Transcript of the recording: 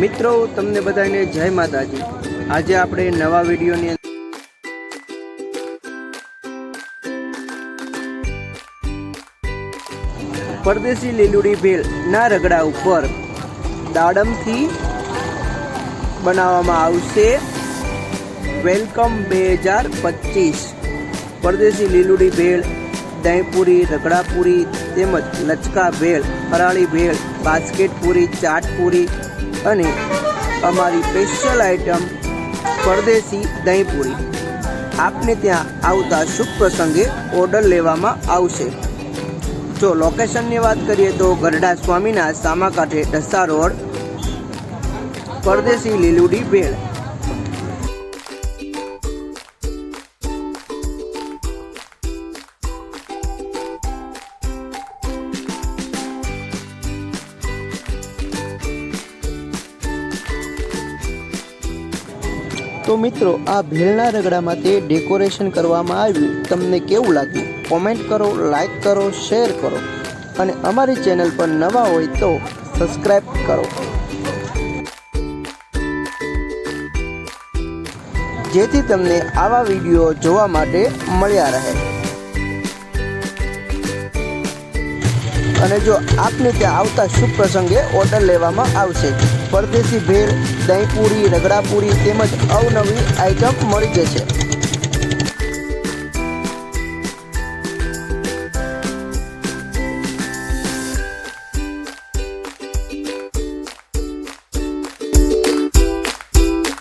મિત્રો, તમને બધાને જય માતાજી. આજે આપણે નવા વિડીયોની અંદર પરદેશી લીલુડી ભેળ ના રગડા ઉપર દાડમથી બનાવવામાં આવશે. વેલકમ બે હજાર પચીસ. પરદેશી લીલુડી ભેળ, દહીંપુરી, રગડાપુરી તેમજ લચકા ભેળ, ફરાળી ભેળ બાસ્કેટ પૂરી ચાટ પૂરી અને અમારી સ્પેશિયલ આઇટમ પરદેશી દહીંપૂરી. આપને ત્યાં આવતા શુભ પ્રસંગે ઓર્ડર લેવામાં આવશે. જો લોકેશનની વાત કરીએ તો ગરડા સ્વામીના સામાકાંઠે ઢસા રોડ, પરદેશી લીલુડી ભેળ. તો મિત્રો, આ ભીલના રગડામાં તે ડેકોરેશન કરવામાં આવ્યું. તમને કેવું લાગ્યું? કોમેન્ટ કરો, લાઈક કરો, શેર કરો. અને અમારી ચેનલ પર નવા હોય તો સબસ્ક્રાઈબ કરો. જેથી તમને આવા વીડિયો જોવા માટે મળ્યા રહે. અને જો આપને ત્યાં આવતા શુભ પ્રસંગે ઓર્ડર લેવામાં આવશે. પરદેશી ભેળ દહીંપૂરી રગડાપૂરી તેમજ અવનવી આઇટમ મળી જશે.